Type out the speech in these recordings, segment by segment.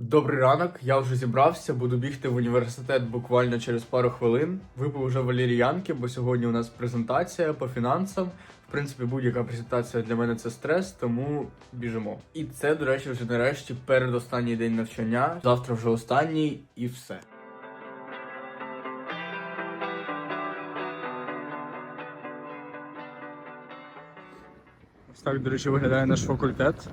Добрий ранок, я вже зібрався, буду бігти в університет буквально через пару хвилин. Випив вже валір'янки, бо сьогодні у нас презентація по фінансам. В принципі, будь-яка презентація для мене це стрес, тому біжимо. І це, до речі, вже нарешті передостанній день навчання. Завтра вже останній і все. Ось так, до речі, виглядає наш факультет.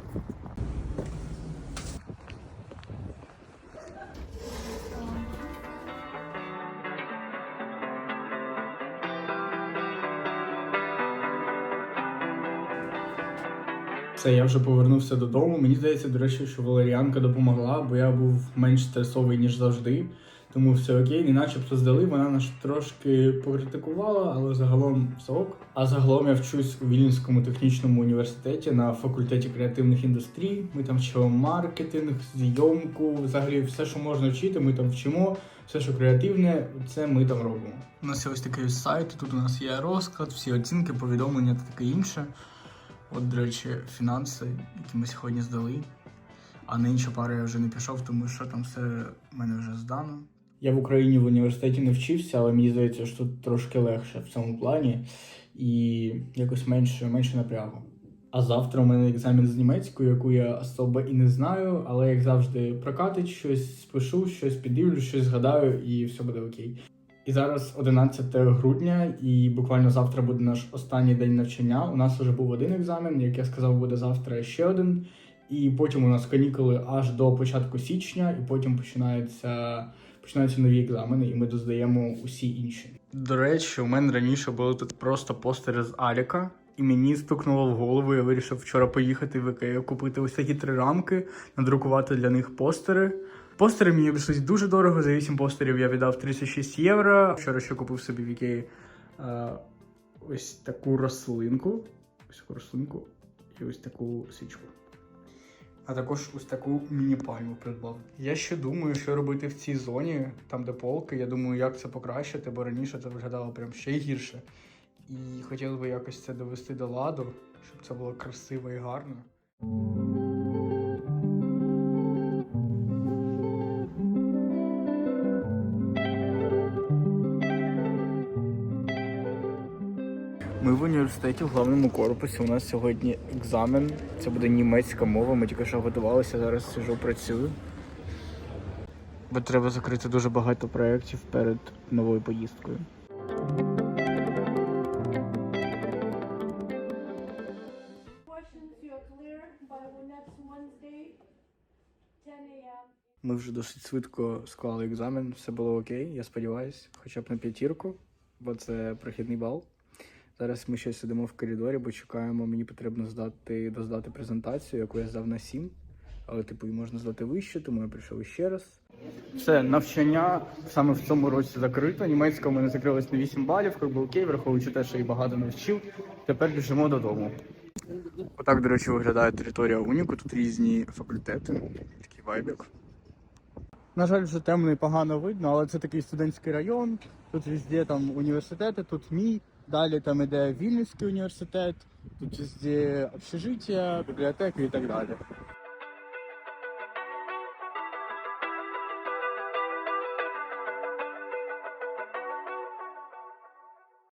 Все, я вже повернувся додому. Мені здається, до речі, що Валеріанка допомогла, бо я був менш стресовий, ніж завжди. Тому все окей, не начебто здали. Вона нас трошки покритикувала, але загалом все ок. А загалом я вчусь у Вільнюському технічному університеті на факультеті креативних індустрій. Ми там вчимо маркетинг, зйомку, взагалі все, що можна вчити, ми там вчимо. Все, що креативне, це ми там робимо. У нас є ось такий сайт. Тут у нас є розклад, всі оцінки, повідомлення та таке інше. От, до речі, фінанси, які ми сьогодні здали. А на інші пари я вже не пішов, тому що там все в мене вже здано. Я в Україні в університеті не вчився, але мені здається, що тут трошки легше в цьому плані і якось менше, менше напрягу. А завтра у мене екзамен з німецькою, яку я особо і не знаю, але як завжди прокатить щось, спишу, щось піддивлю, щось згадаю, і все буде окей. І зараз 11 грудня, і буквально завтра буде наш останній день навчання. У нас вже був один екзамен, як я сказав, буде завтра ще один. І потім у нас канікули аж до початку січня, і потім починаються, починаються нові екзамени, і ми доздаємо усі інші. До речі, у мене раніше були тут просто постери з Аліка. І мені стукнуло в голову, я вирішив вчора поїхати в Ікею, купити ось такі три рамки, надрукувати для них постери. Постери мені обійшлись дуже дорого. За 8 постерів я віддав 36 євро. Вчора ще купив собі в Ікеї е, ось таку рослинку. Ось таку рослинку і ось таку свічку. А також ось таку міні-пальму придбав. Я ще думаю, що робити в цій зоні, там де полки. Я думаю, як це покращити, бо раніше це виглядало прям ще гірше. І хотілося б якось це довести до ладу, щоб це було красиво і гарно. Ми в університеті в главному корпусі. У нас сьогодні екзамен. Це буде німецька мова. Ми тільки що готувалися, зараз сижу, працюю. Бо треба закрити дуже багато проєктів перед новою поїздкою. Questions you're clear by next Wednesday, 10 a.m. Ми вже досить швидко склали екзамен, все було окей, я сподіваюся, хоча б на п'ятірку, бо це прохідний бал. Зараз ми ще сидимо в коридорі, бо чекаємо, мені потрібно здати, доздати презентацію, яку я здав на 7. Але, типу, її можна здати вище, тому я прийшов ще раз. Все, навчання саме в цьому році закрито. Німецька у мене закрилась на 8 балів, як би окей, враховуючи те, що я багато навчив. Тепер біжимо додому. Отак, до речі, виглядає територія Уніку. Тут різні факультети. Такий вайбік. На жаль, вже темно і погано видно, але це такий студентський район. Тут везде там університети, тут мій. Далі там іде Вільнюський університет, тут везде общежиття, бібліотеки і так далі.